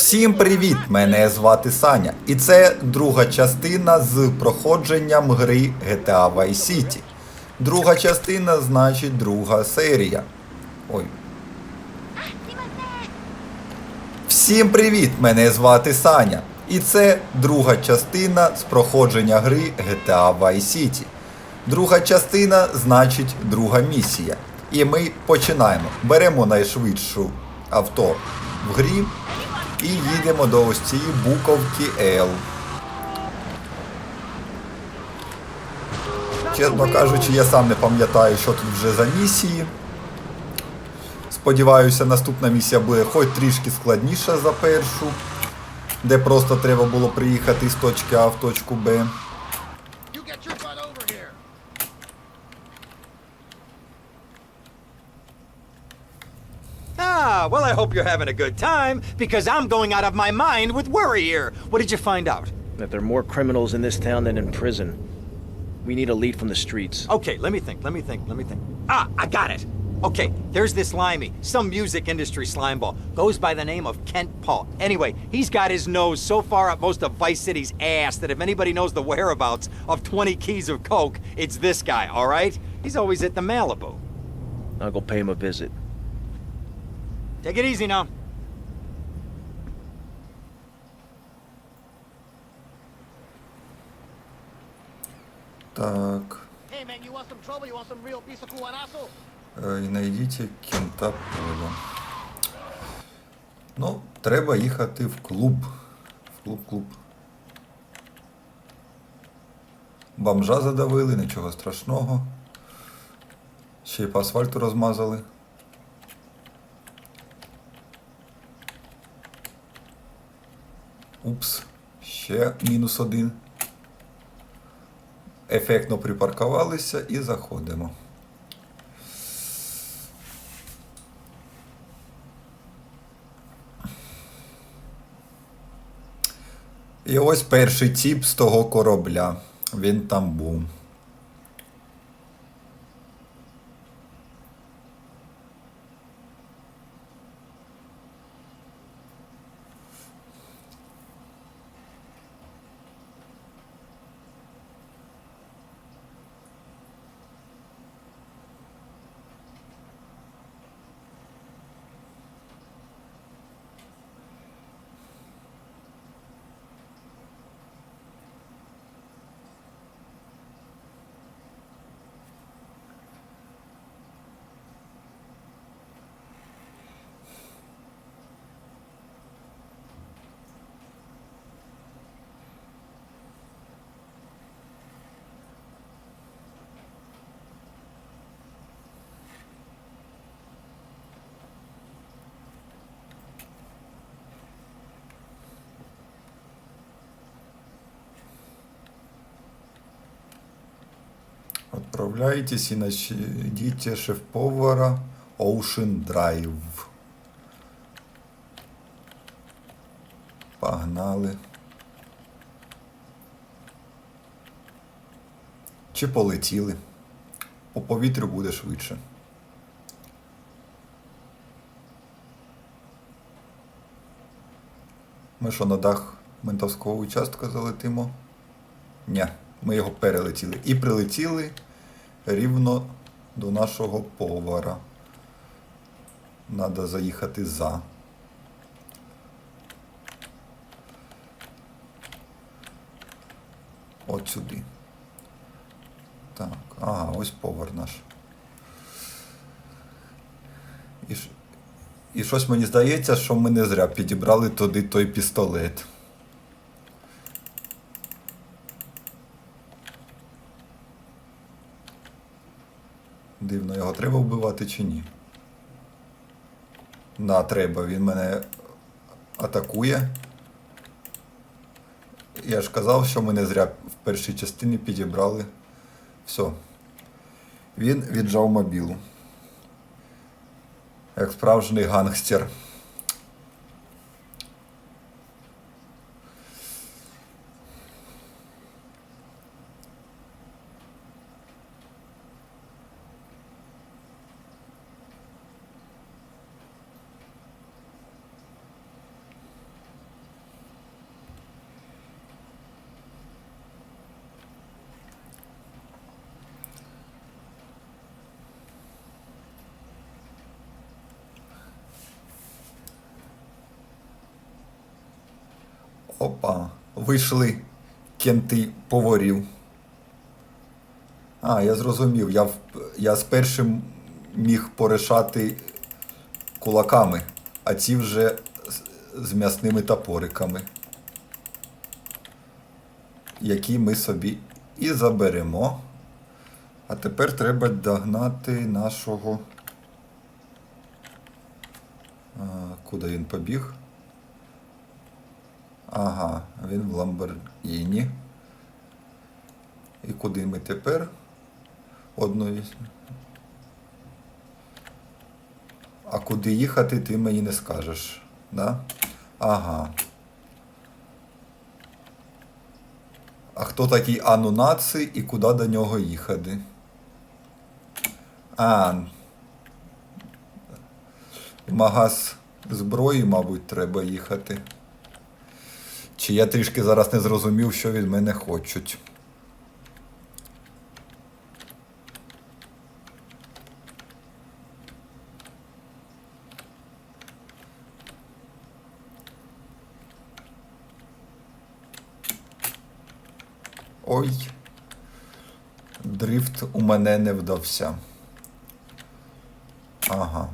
Всім привіт! Мене звати Саня, і це друга частина з проходженням гри GTA Vice City. Друга частина значить друга серія. Ой. Всім привіт! Мене звати Саня. І це друга частина з проходження гри GTA Vice City. Друга частина значить друга місія. І ми починаємо. Беремо найшвидшу авто в грі і їдемо до ось цієї буковки L. Чесно кажучи, я сам не пам'ятаю, що тут вже за місії. Сподіваюся, наступна місія буде хоч трішки складніша за першу, де просто треба було приїхати з точки А в точку Б. I hope you're having a good time, because I'm going out of my mind with worry here. What did you find out? That there are more criminals in this town than in prison. We need a lead from the streets. Okay, let me think, let me think, let me think. Ah, I got it! Okay, there's this limey, some music industry slimeball. Goes by the name of Kent Paul. Anyway, he's got his nose so far up most of Vice City's ass that if anybody knows the whereabouts of 20 keys of coke, it's this guy, alright? He's always at the Malibu. I'll go pay him a visit. Take it easy now. Так. Hey man, you want some trouble? You want some real piece of cubanazo? І знайдіть кінта поля. Ну, треба їхати в клуб. В клуб, клуб. Бомжа задавили, нічого страшного. Ще й по асфальту розмазали. Упс, ще мінус один. Ефектно припаркувалися і заходимо. І ось перший тіп з того корабля. Він там був. Отправляйтесь и найдите шеф-повара Ocean Drive. Погнали. Чи полетіли? По повітрю буде швидше. Ми що на дах ментовського участка залетимо? Ні, ми його перелетіли. І прилетіли рівно до нашого повара. Надо заїхати за. От сюди. Так, ага, ось повар наш. І, і щось мені здається, що ми не зря підібрали туди той пістолет. Дивно, його треба вбивати чи ні? На, треба, він мене атакує. Я ж казав, що ми не зря в першій частині підібрали. Все. Він віджав мобілу. Як справжній гангстер. Опа. Вийшли кенти поварів. А, я зрозумів. Я, я з першим міг порішати кулаками, а ці вже з, з м'ясними топориками. Які ми собі і заберемо. А тепер треба догнати нашого. А, куди він побіг? Ага, він в Ламборгіні. І куди ми тепер? Одної. А куди їхати, ти мені не скажеш. Да? Ага. А хто такий Анунаци і куди до нього їхати? А. Магаз зброї, мабуть, треба їхати. Чи я трішки зараз не зрозумів, що від мене хочуть. Ой. Дрифт у мене не вдався. Ага.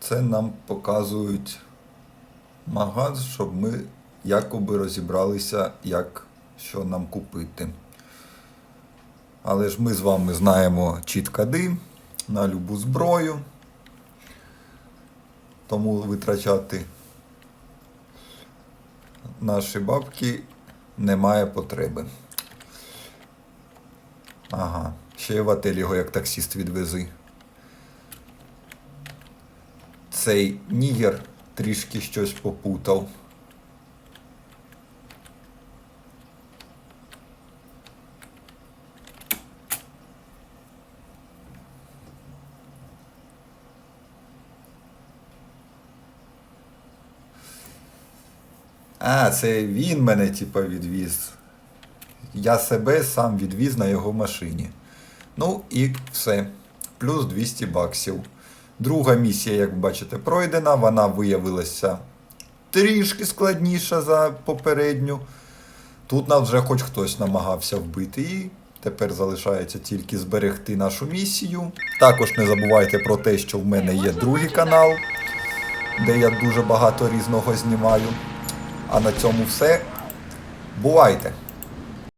Це нам показують магаз, щоб ми якоби розібралися, як що нам купити. Але ж ми з вами знаємо чіткади на любу зброю. Тому витрачати наші бабки немає потреби. Ага, ще в отель його як таксіст відвези. Цей нігер трішки щось попутав. А, це він мене, типа, відвіз. Я себе сам відвіз на його машині. Ну і все. Плюс 200 баксів. Друга місія, як бачите, пройдена. Вона виявилася трішки складніша за попередню. Тут нас вже хоч хтось намагався вбити і тепер залишається тільки зберегти нашу місію. Також не забувайте про те, що в мене є другий канал, де я дуже багато різного знімаю. А на цьому все. Бувайте!